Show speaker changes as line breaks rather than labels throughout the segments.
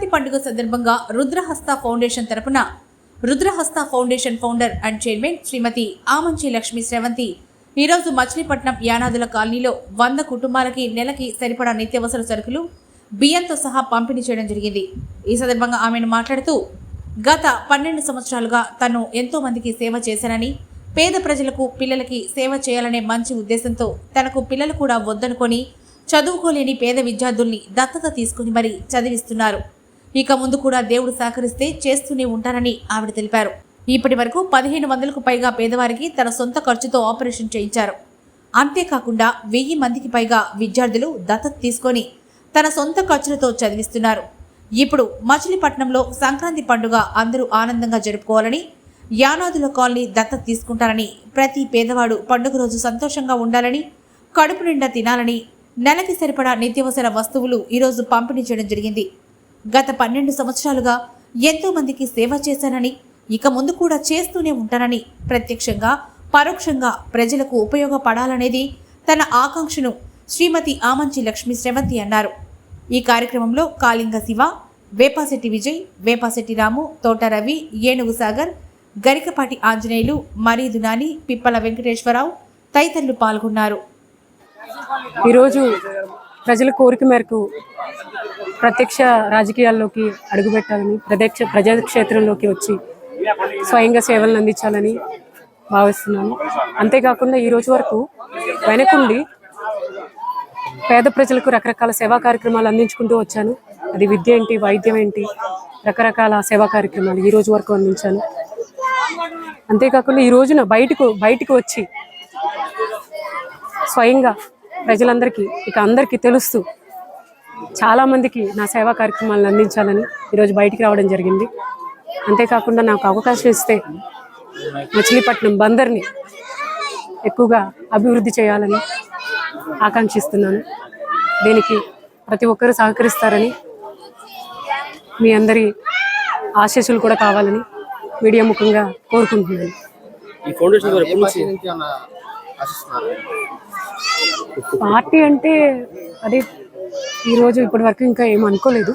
సంక్రాంతి పండుగ సందర్భంగా రుద్రహస్త ఫౌండేషన్ తరపున Rudrahasta foundation founder and chairman Shrimati Amanchi Lakshmi Sravanthi. ఈరోజు మచిలీపట్నం యానాదుల కాలనీలో వంద కుటుంబాలకి నెలకి సరిపడా నిత్యావసర సరుకులు బియ్యంతో సహా పంపిణీ చేయడం జరిగింది. ఈ సందర్భంగా ఆమెను మాట్లాడుతూ గత పన్నెండు సంవత్సరాలుగా తను ఎంతో మందికి సేవ చేశానని పేద ప్రజలకు పిల్లలకి సేవ చేయాలనే మంచి ఉద్దేశంతో తనకు పిల్లలు కూడా వద్దనుకొని చదువుకోలేని పేద విద్యార్థుల్ని దత్తత తీసుకుని మరీ చదివిస్తున్నారు. ఇక ముందు కూడా దేవుడు సహకరిస్తే చేస్తూనే ఉంటానని ఆవిడ తెలిపారు. ఇప్పటి వరకు పదిహేను వందలకు పైగా పేదవారికి తన సొంత ఖర్చుతో ఆపరేషన్ చేయించారు. అంతేకాకుండా వెయ్యి మందికి పైగా విద్యార్థులు దత్తత తీసుకొని తన సొంత ఖర్చులతో చదివిస్తున్నారు. ఇప్పుడు మచిలీపట్నంలో సంక్రాంతి పండుగ అందరూ ఆనందంగా జరుపుకోవాలని యానాదుల కాలనీ దత్తత తీసుకుంటారని ప్రతి పేదవాడు పండుగ రోజు సంతోషంగా ఉండాలని కడుపు నిండా తినాలని నెలకి సరిపడా నిత్యావసర వస్తువులు ఈరోజు పంపిణీ చేయడం జరిగింది. గత పన్నెండు సంవత్సరాలుగా ఎంతో మందికి సేవ చేశానని ఇక ముందు కూడా చేస్తూనే ఉంటానని ప్రత్యక్షంగా పరోక్షంగా ప్రజలకు ఉపయోగపడాలనేది తన ఆకాంక్షను శ్రీమతి ఆమంచి లక్ష్మి శ్రవంతి అన్నారు. ఈ కార్యక్రమంలో కాళింగ శివ వేపాశెట్టి విజయ్ వేపాశెట్టి రాము తోట రవి ఏనుగు సాగర్ గరికపాటి ఆంజనేయులు మరీ దునాని పిప్పల వెంకటేశ్వరరావు తదితరులు పాల్గొన్నారు.
ఈరోజు ప్రజల కోరిక మేరకు ప్రత్యక్ష రాజకీయాల్లోకి అడుగుపెట్టాలని ప్రత్యక్ష ప్రజాక్షేత్రంలోకి వచ్చి స్వయంగా సేవలను అందించాలని భావిస్తున్నాను. అంతేకాకుండా ఈ రోజు వరకు వెనకుండి పేద ప్రజలకు రకరకాల సేవా కార్యక్రమాలు అందించుకుంటూ వచ్చాను. అది విద్య ఏంటి వైద్యం ఏంటి రకరకాల సేవా కార్యక్రమాలు ఈ రోజు వరకు అందించాను. అంతేకాకుండా ఈ రోజున బయటకు బయటకు వచ్చి స్వయంగా ప్రజలందరికీ ఇక అందరికీ తెలుస్తూ చాలామందికి నా సేవా కార్యక్రమాలను అందించాలని ఈరోజు బయటికి రావడం జరిగింది. అంతేకాకుండా నాకు అవకాశం ఇస్తే మచిలీపట్నం బందర్ని ఎక్కువగా అభివృద్ధి చేయాలని ఆకాంక్షిస్తున్నాను. దీనికి ప్రతి ఒక్కరూ సహకరిస్తారని మీ అందరి ఆశీస్సులు కూడా కావాలని మీడియా ముఖంగా కోరుకుంటున్నాను.
ఈ ఫౌండేషన్
పార్టీ అంటే అదే ఈరోజు ఇప్పటి వరకు ఇంకా ఏం అనుకోలేదు.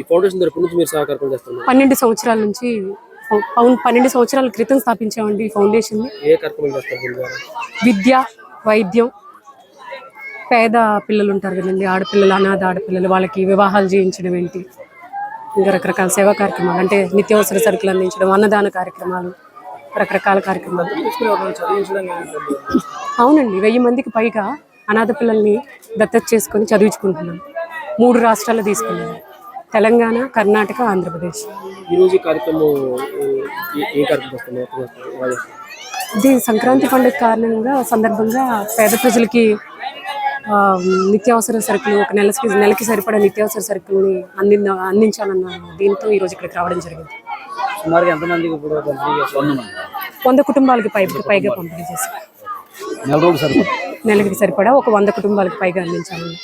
ఈ ఫౌండేషన్ నుంచి మీరు సహకారం చేస్తున్నారు.
పన్నెండు సంవత్సరాల నుంచి పౌన్- పన్నెండు సంవత్సరాల క్రితం స్థాపించామండి ఈ ఫౌండేషన్ని
ఏ కార్యక్రమం చేస్తారు దీని ద్వారా?
విద్య వైద్యం. పేద పిల్లలు ఉంటారు కదండి ఆడపిల్లలు అనాథ ఆడపిల్లలు వాళ్ళకి వివాహాలు చేయించడం ఏంటి? ఇంకా రకరకాల సేవా కార్యక్రమాలు అంటే నిత్యావసర సరుకులు అందించడం అన్నదాన కార్యక్రమాలు. రకరకాల కార్యక్రమాలు. అవునండి వెయ్యి మందికి పైగా అనాథ పిల్లల్ని దత్తత చేసుకొని చదివించుకుంటున్నాం. మూడు రాష్ట్రాలు తీసుకున్నాం. తెలంగాణ కర్ణాటక ఆంధ్రప్రదేశ్.
కార్యక్రమం?
ఇది సంక్రాంతి పండుగ కారణంగా సందర్భంగా పేద ప్రజలకి నిత్యావసర సరుకులు ఒక నెలకి నెలకి సరిపడా నిత్యావసర సరుకుల్ని అంది అందించాలన్న దీంతో ఈరోజు ఇక్కడికి రావడం జరిగింది.
సుమారుగా ఎంతమందికి ఇప్పుడు పంపిణీ చేస్తారు?
వంద కుటుంబాలకి పై పైగా పంపిణీ చేశాం
నెల రోజులు సరిపోతుంది
నెలకి సరిపడా ఒక వంద కుటుంబాలకి పైగా అందించాలని